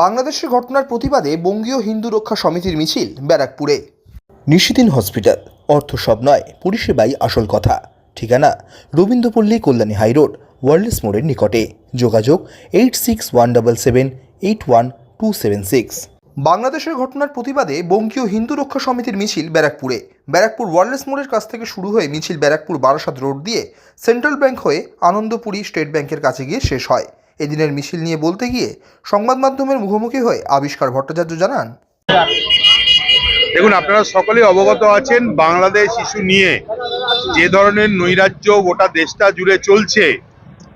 বাংলাদেশের ঘটনার প্রতিবাদে বঙ্গীয় হিন্দু রক্ষা সমিতির মিছিল ব্যারাকপুরে। নিশিদিন হসপিটাল, অর্থ সব নয়, পরিষেবাই আসল কথা। ঠিকানা, রবীন্দ্রপল্লী, কল্যাণী হাইরোড ওয়ার্ল্ডস মোড়ের নিকটে। যোগাযোগ, eight six one double seven, eight one two seven six. বাংলাদেশের ঘটনার প্রতিবাদে বঙ্গীয় হিন্দু রক্ষা সমিতির মিছিল ব্যারাকপুরে। ব্যারাকপুর ওয়ার্ল্ডস মোড়ের কাছ থেকে শুরু হয়ে মিছিল ব্যারাকপুর বারাসাত রোড দিয়ে, সেন্ট্রাল ব্যাংক হয়ে আনন্দপুরী স্টেট ব্যাংকের কাছে গিয়ে শেষ হয়। এদিনের মিছিল নিয়ে বলতে গিয়ে সংবাদ মাধ্যমের মুখোমুখি হয়ে আবিষ্কার ভট্টাচার্য জানান। দেখুন, আপনারা সকলেই অবগত আছেন, বাংলাদেশ ইস্যু নিয়ে যে ধরনের নৈরাজ্য গোটা দেশটা জুড়ে চলছে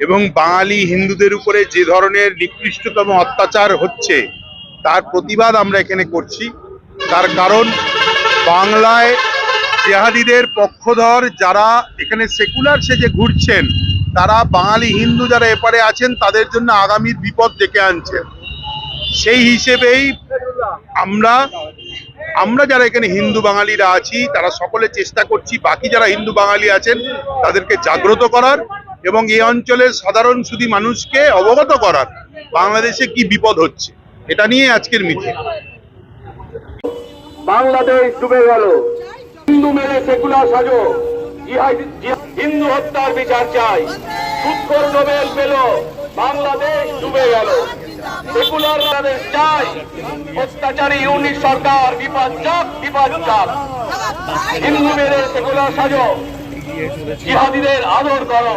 এবং বাঙালি হিন্দুদের উপরে যে ধরনের নিকৃষ্টতম অত্যাচার হচ্ছে, তার প্রতিবাদ আমরা এখানে করছি। তার কারণ, বাংলায় জেহাদিদের পক্ষধর যারা এখানে সেকুলার সেজে ঘুরছেন তারা বাঙালি হিন্দু যারা এপারে আছেন, তাদের জন্য আগামীর বিপদ ডেকে আনছেন সেই হিসেবেই আমরা আমরা যারা এখানে হিন্দু বাঙালিরা আছি, তারা সকলে চেষ্টা করছি, বাকি যারা হিন্দু বাঙালি আছেন, তাদেরকে জাগ্রত করার এবং এই অঞ্চলের সাধারণ শুধু মানুষকে অবগত করার বাংলাদেশে কি বিপদ হচ্ছে, এটা নিয়ে আজকের মিছিল বাংলাদেশ ডুবে গেল। হিন্দু মেরে সেকুলার সাজো। হিন্দু হত্যার বিচার চাই। সুৎকর নোবেল পেল, বাংলাদেশ ডুবে গেল। সেকুলার চাই। অত্যাচারী ইউনিট সরকার, বিপদ যাক বিপদ যাক হিন্দু মেরে সেকুলার সাজো। জিহাদিদের আদর করো।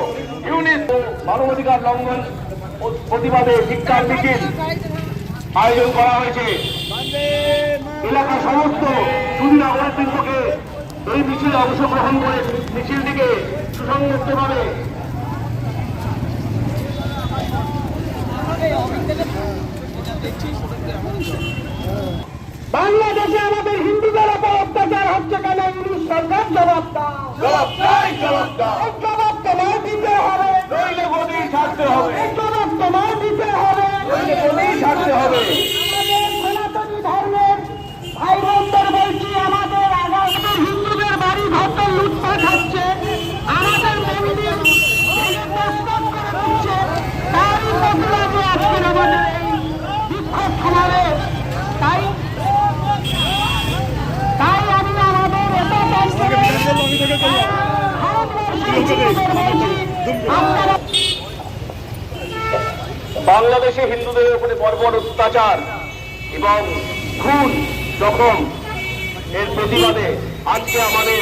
ইউনিট মানবাধিকার লঙ্ঘন প্রতিবাদে শিক্ষার মিছিল আয়োজন করা হয়েছে। এলাকার সমস্ত সুবিধা বৃন্দকে এই মিছিলে অংশগ্রহণ করে মিছিলটিকে সুসংগতভাবে বাংলাদেশে আমাদের হিন্দুদের উপর অত্যাচার হচ্ছে কেন? ইংলিশ সরকার জবাব দাও। জবাব জবাব দাও। জবাব তোমায় দিতে হবে। নইলে ছাড়তে হবে জবাব তোমায় দিতে হবে নইলে গদি ছাড়তে হবে আমাদের সনাতনী ধর্মের ভাই বোনদের বলছি আমাদের আগামী হিন্দুদের বাড়ি ঘর লুটপাট হচ্ছে আমাদের মন্দির ভেঙে তছনছ করে দিচ্ছে তারই প্রতিবাদে আজকের আমাদের এই বিক্ষোভ সমাবেশ তাই তাই আমি আমাদের এটা বাংলাদেশে হিন্দুদের উপরে বর্বর অত্যাচার এবং খুন জখম এর প্রতিবাদে আজকে আমাদের